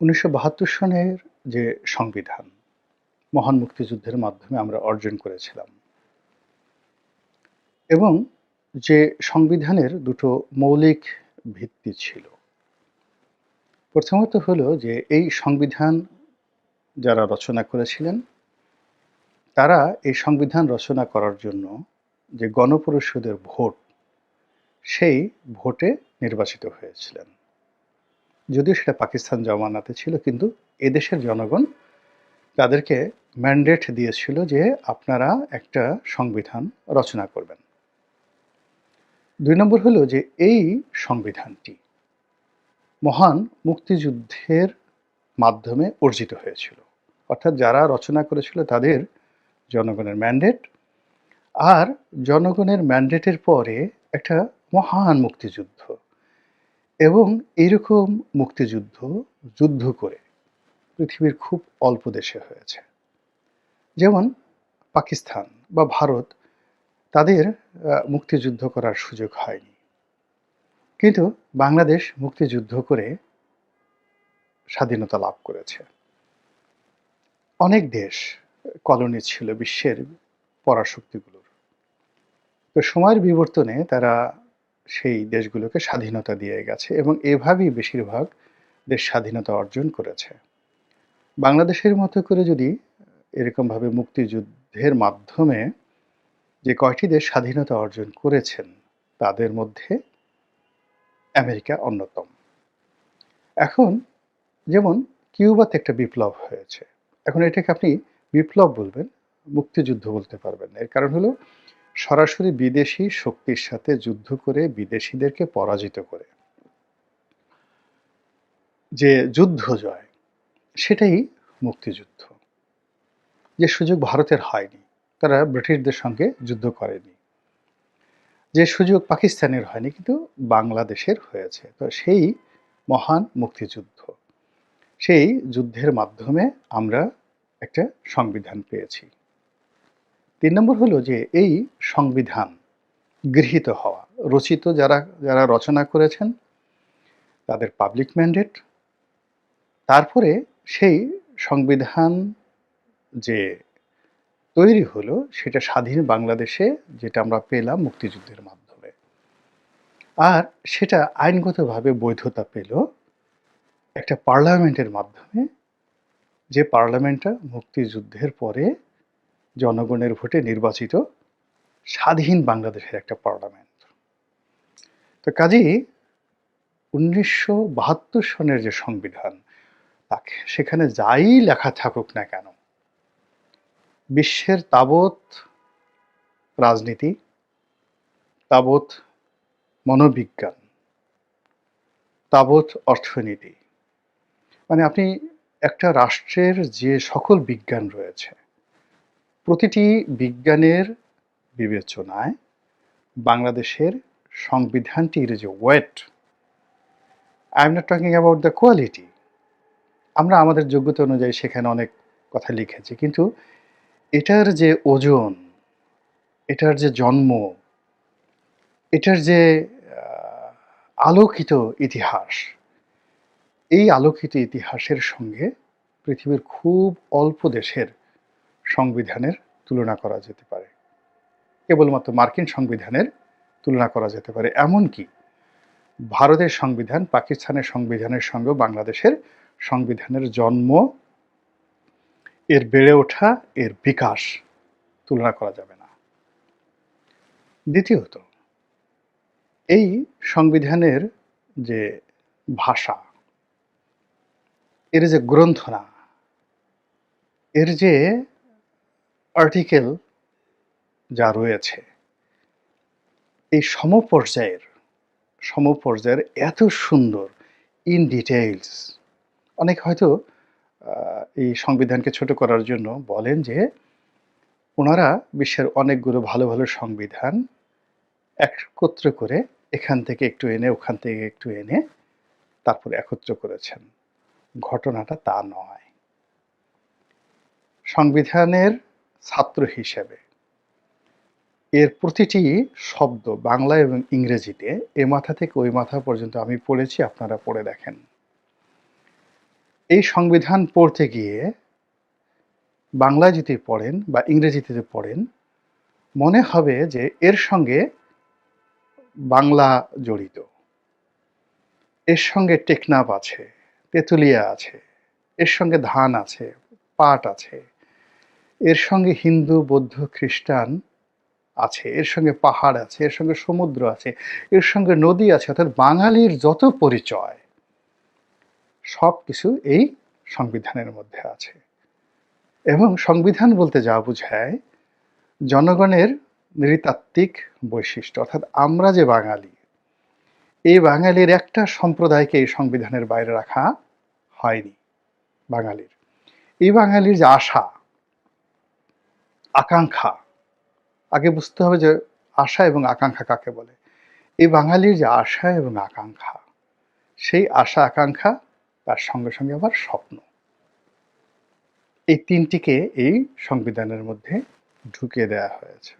উনিশশো বাহাত্তর সনের যে সংবিধান, মহান মুক্তিযুদ্ধের মাধ্যমে আমরা অর্জন করেছিলাম এবং যে সংবিধানের দুটো মৌলিক ভিত্তি ছিল। প্রথমত হলো যে এই সংবিধান যারা রচনা করেছিলেন, তারা এই সংবিধান রচনা করার জন্য যে গণপরিষদের ভোট, সেই ভোটে নির্বাচিত হয়েছিলেন। যদিও সেটা পাকিস্তান জমানাতে ছিল, কিন্তু এদেশের জনগণ তাদেরকে ম্যান্ডেট দিয়েছিল যে আপনারা একটা সংবিধান রচনা করবেন। দুই নম্বর হলো যে এই সংবিধানটি মহান মুক্তিযুদ্ধের মাধ্যমে অর্জিত হয়েছিল। অর্থাৎ যারা রচনা করেছিল তাদের জনগণের ম্যান্ডেট আর জনগণের ম্যান্ডেটের পরে একটা মহান মুক্তিযুদ্ধ এবং এইরকম মুক্তিযুদ্ধ যুদ্ধ করে পৃথিবীর খুব অল্প দেশে হয়েছে। যেমন পাকিস্তান বা ভারত তাদের মুক্তিযুদ্ধ করার সুযোগ হয়নি। কিন্তু বাংলাদেশ মুক্তিযুদ্ধ করে স্বাধীনতা লাভ করেছে। অনেক দেশ, কলোনি ছিল বিশ্বের পরাশক্তিগুলোর। তো সময়ের বিবর্তনে তারা সেই দেশগুলোকে স্বাধীনতা দিয়ে গেছে এবং এভাবেই বেশিরভাগ দেশ স্বাধীনতা অর্জন করেছে। বাংলাদেশের মতো করে যদি এরকমভাবে মুক্তিযুদ্ধের মাধ্যমে যে কয়টি দেশ স্বাধীনতা অর্জন করেছেন, তাদের মধ্যে আমেরিকা অন্যতম। এখন যেমন কিউবাতে একটা বিপ্লব হয়েছে। এখন এটাকে আপনি বিপ্লব বলবেন, মুক্তিযুদ্ধ বলতে পারবেন। এর কারণ হলো সরাসরি বিদেশি শক্তির সাথে যুদ্ধ করে বিদেশিদেরকে পরাজিত করে। যে যুদ্ধ জয়, সেটাই মুক্তিযুদ্ধ। যে সুযোগ ভারতের হয়নি, তারা ব্রিটিশদের সঙ্গে যুদ্ধ করেনি। যে সুযোগ পাকিস্তানের হয়নি, কিন্তু বাংলাদেশের হয়েছে। তো সেই মহান মুক্তিযুদ্ধ। সেই যুদ্ধের মাধ্যমে আমরা একটা সংবিধান পেয়েছি। তিন নম্বর হলো যে এই সংবিধান গৃহীত হওয়া, রচিত যারা যারা রচনা করেছেন, তাদের পাবলিক ম্যান্ডেট তারপরে সেই সংবিধান যে তৈরি হলো সেটা স্বাধীন বাংলাদেশে যেটা আমরা পেলাম মুক্তিযুদ্ধের মাধ্যমে। আর সেটা আইনগতভাবে বৈধতা পেল একটা পার্লামেন্টের মাধ্যমে, যে পার্লামেন্টটা মুক্তিযুদ্ধের পরে জনগণের ভোটে নির্বাচিত স্বাধীন বাংলাদেশের একটা পার্লামেন্ট। তো কাজেই উনিশশো বাহাত্তর সনের যে সংবিধান, তাকে সেখানে যাই লেখা থাকুক না কেন, বিশ্বের তাবৎ রাজনীতি, তাবৎ মনোবিজ্ঞান, তাবৎ অর্থনীতি মানে আপনি একটা রাষ্ট্রের যে সকল বিজ্ঞান রয়েছে প্রতিটি বিজ্ঞানের বিবেচনায় বাংলাদেশের সংবিধানটির যে wait I am not talking about the quality আমরা আমাদের যোগ্যতা অনুযায়ী সেখানে অনেক কথা লিখেছি, কিন্তু এটার যে ওজন, এটার যে জন্ম, এটার যে আলোকিত ইতিহাস, এই আলোকিত ইতিহাসের সঙ্গে পৃথিবীর খুব অল্প দেশের সংবিধানের তুলনা করা যেতে পারে। কেবলমাত্র মার্কিন সংবিধানের তুলনা করা যেতে পারে। এমনকি ভারতের সংবিধান, পাকিস্তানের সংবিধানের সঙ্গে বাংলাদেশের সংবিধানের জন্ম, এর বেড়ে ওঠা, এর বিকাশ তুলনা করা যাবে না। দ্বিতীয়ত, এই সংবিধানের যে ভাষা, এর যে গ্রন্থনা, এর যে আর্টিকেল যা রয়েছে, এই সমপর্যায়ের সমপর্যায়ের এত সুন্দর ইন ডিটেইলস অনেক হয়তো এই সংবিধানকে ছোট করার জন্য বলেন যে, ওনারা বিশ্বের অনেকগুলো ভালো ভালো সংবিধান একত্র করে এখান থেকে একটু এনে, ওখান থেকে একটু এনে তারপর একত্র করেছেন। ঘটনাটা তা নয়। সংবিধানের ছাত্র হিসেবে। এর প্রতিটি শব্দ বাংলা এবং ইংরেজিতে এ মাথা থেকে ওই মাথা পর্যন্ত আমি পড়েছি, আপনারা পড়ে দেখেন। এই সংবিধান পড়তে গিয়ে বাংলায় যদি পড়েন বা ইংরেজিতে যদি পড়েন, মনে হবে যে এর সঙ্গে বাংলা জড়িত। এর সঙ্গে টেকনাফ আছে, তেঁতুলিয়া আছে, এর সঙ্গে ধান আছে, পাট আছে এর সঙ্গে হিন্দু, বৌদ্ধ, খ্রিস্টান আছে, এর সঙ্গে পাহাড় আছে, এর সঙ্গে সমুদ্র আছে, এর সঙ্গে নদী আছে, অর্থাৎ বাঙালির যত পরিচয় সব কিছু এই সংবিধানের মধ্যে আছে। এবং সংবিধান বলতে যা বোঝায়, জনগণের নৃতাত্ত্বিক বৈশিষ্ট্য, অর্থাৎ আমরা যে বাঙালি, এই বাঙালির একটা সম্প্রদায়কে এই সংবিধানের বাইরে রাখা হয়নি, বাঙালির। এই বাঙালির যে আশা আকাঙ্ক্ষা। আগে বুঝতে হবে যে আশা এবং আকাঙ্ক্ষা কাকে বলে। এই বাঙালির যে আশা এবং আকাঙ্ক্ষা, সেই আশা আকাঙ্ক্ষা তার সঙ্গে সঙ্গে আবার স্বপ্ন। এই তিনটিকে এই সংবিধানের মধ্যে ঢুকিয়ে দেওয়া হয়েছে।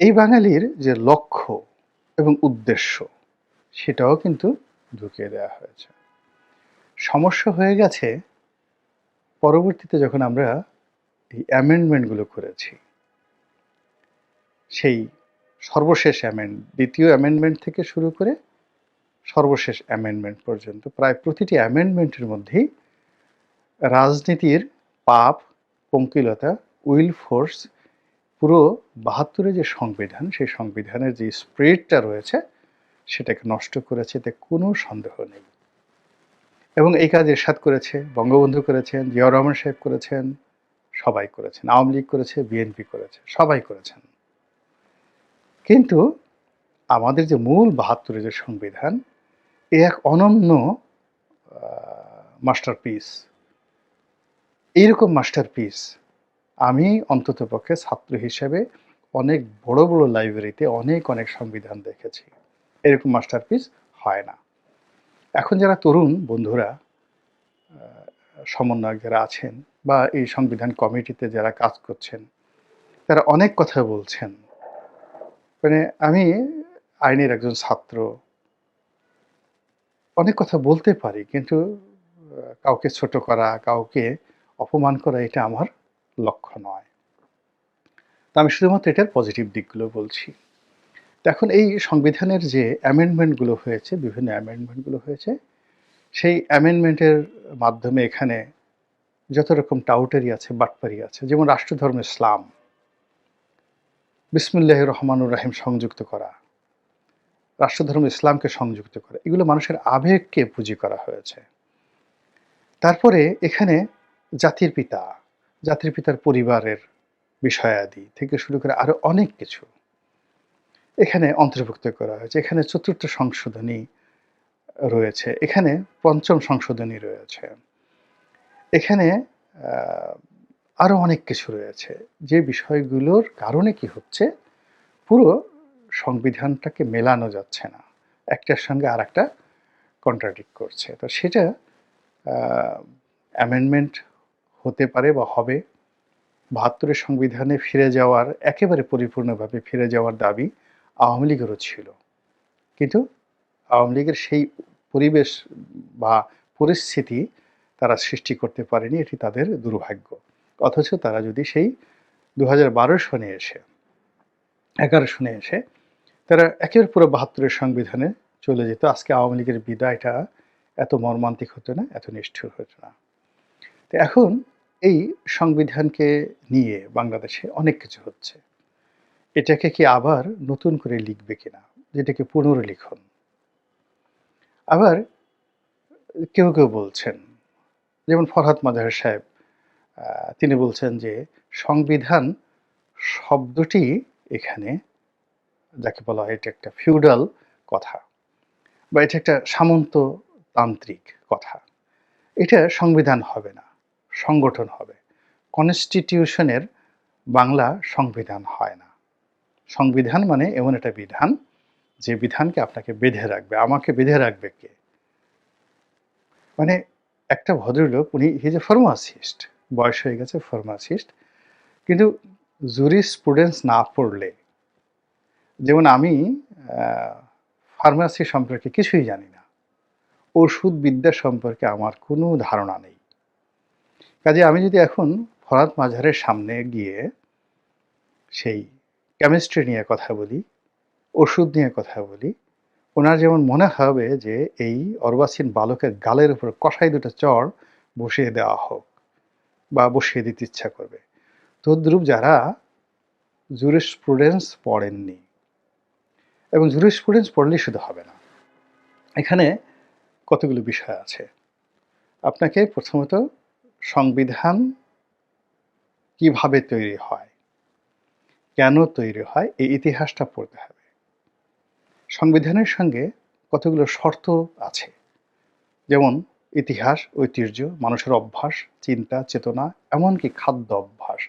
এই বাঙালির যে লক্ষ্য এবং উদ্দেশ্য, সেটাও কিন্তু ঢুকিয়ে দেওয়া হয়েছে। সমস্যা হয়ে গেছে, পরবর্তীতে যখন আমরা এই অ্যামেন্ডমেন্টগুলো করেছি। সেই সর্বশেষ অ্যামেন্ড দ্বিতীয় অ্যামেন্ডমেন্ট থেকে শুরু করে সর্বশেষ অ্যামেন্ডমেন্ট পর্যন্ত প্রায় প্রতিটি অ্যামেন্ডমেন্টের মধ্যেই রাজনীতির পাপ, পঙ্কিলতা, উইল ফোর্স, পুরো বাহাত্তরের যে সংবিধান, সেই সংবিধানের যে স্প্রিটটা রয়েছে, সেটাকে নষ্ট করেছে, এতে কোনো সন্দেহ নেই। এবং এই কাজ এরশাদ করেছে, বঙ্গবন্ধু করেছেন, জিয়াউর রহমান সাহেব করেছেন সবাই করেছেন। আওয়ামী লীগ করেছে, বিএনপি করেছে, সবাই করেছেন। কিন্তু আমাদের যে মূল বাহাত্তরের যে সংবিধান, এ এক অনন্য মাস্টারপিস এইরকম মাস্টারপিস আমি অন্তত পক্ষে ছাত্র হিসেবে অনেক বড় বড় লাইব্রেরিতে অনেক অনেক সংবিধান দেখেছি। এরকম মাস্টারপিস হয় না। এখন যারা তরুণ বন্ধুরা সমন্বয়ক যারা আছেন বা এই সংবিধান কমিটিতে যারা কাজ করছেন, তারা অনেক কথা বলছেন। মানে আমি আইনের একজন ছাত্র, অনেক কথা বলতে পারি কিন্তু, কাউকে ছোট করা, কাউকে অপমান করা এটা আমার লক্ষ্য নয়। তা আমি শুধুমাত্র এটার পজিটিভ দিকগুলো বলছি। এখন এই সংবিধানের যে অ্যামেন্ডমেন্টগুলো হয়েছে, বিভিন্ন অ্যামেন্ডমেন্টগুলো হয়েছে সেই অ্যামেন্ডমেন্টের মাধ্যমে এখানে যত রকম টাউটারি আছে, বাটপারি আছে, যেমন রাষ্ট্রধর্ম ইসলাম বিসমুল্লাহ রহমানুর রাহিম সংযুক্ত করা, রাষ্ট্রধর্ম ইসলামকে সংযুক্ত করা, এগুলো মানুষের আবেগকে পুঁজি করা হয়েছে। তারপরে এখানে জাতির পিতা, জাতির পিতার পরিবারের বিষয়াদি থেকে শুরু করে আরও অনেক কিছু এখানে অন্তর্ভুক্ত করা হয়েছে। এখানে চতুর্থ সংশোধনী রয়েছে। এখানে পঞ্চম সংশোধনী রয়েছে। এখানে আরও অনেক কিছু রয়েছে। যে বিষয়গুলোর কারণে কি হচ্ছে, পুরো সংবিধানটাকে মেলানো যাচ্ছে না। একটার সঙ্গে আর একটা কন্ট্রাডিক্ট করছে। তো সেটা অ্যামেন্ডমেন্ট হতে পারে বা হবে। বাহাত্তরের সংবিধানে ফিরে যাওয়ার, একেবারে পরিপূর্ণভাবে ফিরে যাওয়ার দাবি আওয়ামী লীগেরও ছিল। কিন্তু আওয়ামী লীগের সেই পরিবেশ বা পরিস্থিতি তারা সৃষ্টি করতে পারেনি, এটি তাদের দুর্ভাগ্য। অথচ তারা যদি সেই দু হাজার সনে এসে, এগারো সনে এসে তারা একের পুরো বাহাত্তরের সংবিধানে চলে যেত, আজকে আওয়ামী লীগের বিদায়টা এত মর্মান্তিক হতো না, এত নিষ্ঠুর হতো না। তো এখন এই সংবিধানকে নিয়ে বাংলাদেশে অনেক কিছু হচ্ছে। এটাকে কি আবার নতুন করে লিখবে কিনা, যেটাকে পুনর্লিখন আবার কেউ কেউ বলছেন, যেমন ফরহাদ মাজার সাহেব তিনি বলছেন যে সংবিধান শব্দটি এখানে, যাকে বলা হয় এটা একটা ফিউডাল কথা বা এটা একটা সামন্ততান্ত্রিক কথা। এটা সংবিধান হবে না, সংগঠন হবে। কনস্টিটিউশনের বাংলা সংবিধান হয় না। সংবিধান মানে এমন একটা বিধান যে বিধানকে আপনাকে বেঁধে রাখবে, আমাকে বেঁধে রাখবে কে? মানে একটা ভদ্রলোক, উনি হিজ এ ফার্মাসিস্ট বয়স হয়ে গেছে ফার্মাসিস্ট কিন্তু জুরি স্টুডেন্টস না পড়লে, যেমন আমি ফার্মাসি সম্পর্কে কিছুই জানি না ওষুধ বিদ্যা সম্পর্কে আমার কোনো ধারণা নেই। কাজে আমি যদি এখন ফরাত মাঝারের সামনে গিয়ে সেই কেমিস্ট্রি নিয়ে কথা বলি ওষুধ নিয়ে কথা বলি, ওনার যেমন মনে হবে যে এই অর্বাচীন বালকের গালের উপর কষাই দুটো চড় বসিয়ে দেওয়া হোক বা বসিয়ে দিতে ইচ্ছা করবে। তদ্রূপ যারা জুরিসপ্রুডেন্স পড়েননি এবং জুরিসপ্রুডেন্স পড়লেই শুধু হবে না। এখানে কতগুলো বিষয় আছে। আপনাকে প্রথমত সংবিধান কীভাবে তৈরি হয়, কেন তৈরি হয়, এই ইতিহাসটা পড়তে হবে। সংবিধানের সঙ্গে কতগুলো শর্ত আছে? যেমন ইতিহাস, ঐতিহ্য, মানুষের অভ্যাস, চিন্তা, চেতনা, এমনকি খাদ্য অভ্যাস।